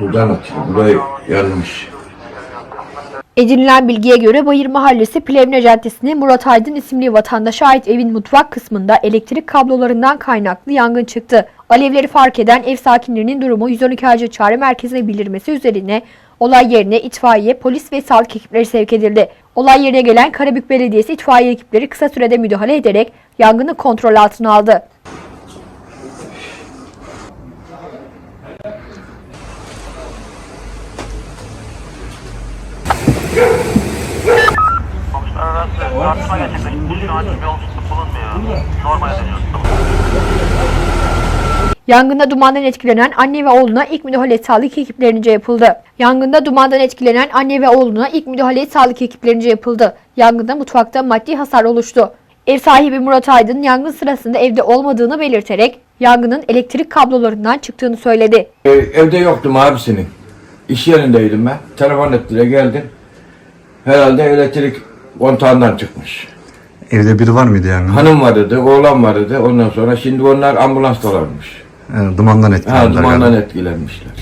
Buradan atıyor. Burayı yanmış. Edinilen bilgiye göre Bayır Mahallesi Plevne Caddesi'nin Murat Aydın isimli vatandaşa ait evin mutfak kısmında elektrik kablolarından kaynaklı yangın çıktı. Alevleri fark eden ev sakinlerinin durumu 112 acil çağrı merkezine bildirmesi üzerine olay yerine itfaiye, polis ve sağlık ekipleri sevk edildi. Olay yerine gelen Karabük Belediyesi itfaiye ekipleri kısa sürede müdahale ederek yangını kontrol altına aldı. Sonuçlar arası tartışma gerçekleşti. Şu an bir olumsuzluk bulunmuyor. Normal dönüyoruz. Yangında dumandan etkilenen anne ve oğluna ilk müdahale sağlık ekiplerince yapıldı. Yangında dumandan etkilenen anne ve oğluna ilk müdahale sağlık ekiplerince yapıldı. Yangında mutfakta maddi hasar oluştu. Ev sahibi Murat Aydın yangın sırasında evde olmadığını belirterek yangının elektrik kablolarından çıktığını söyledi. E, evde yoktum abisinin. İş yerindeydim ben. Telefon ettiler geldim. Herhalde elektrik kontağından çıkmış. Evde biri var mıydı yani? Hanım vardı, oğlan vardı. Ondan sonra şimdi onlar ambulansla varmış. Ee, dumandan Ha, etkilendiler dumandan galiba. etkilenmişler.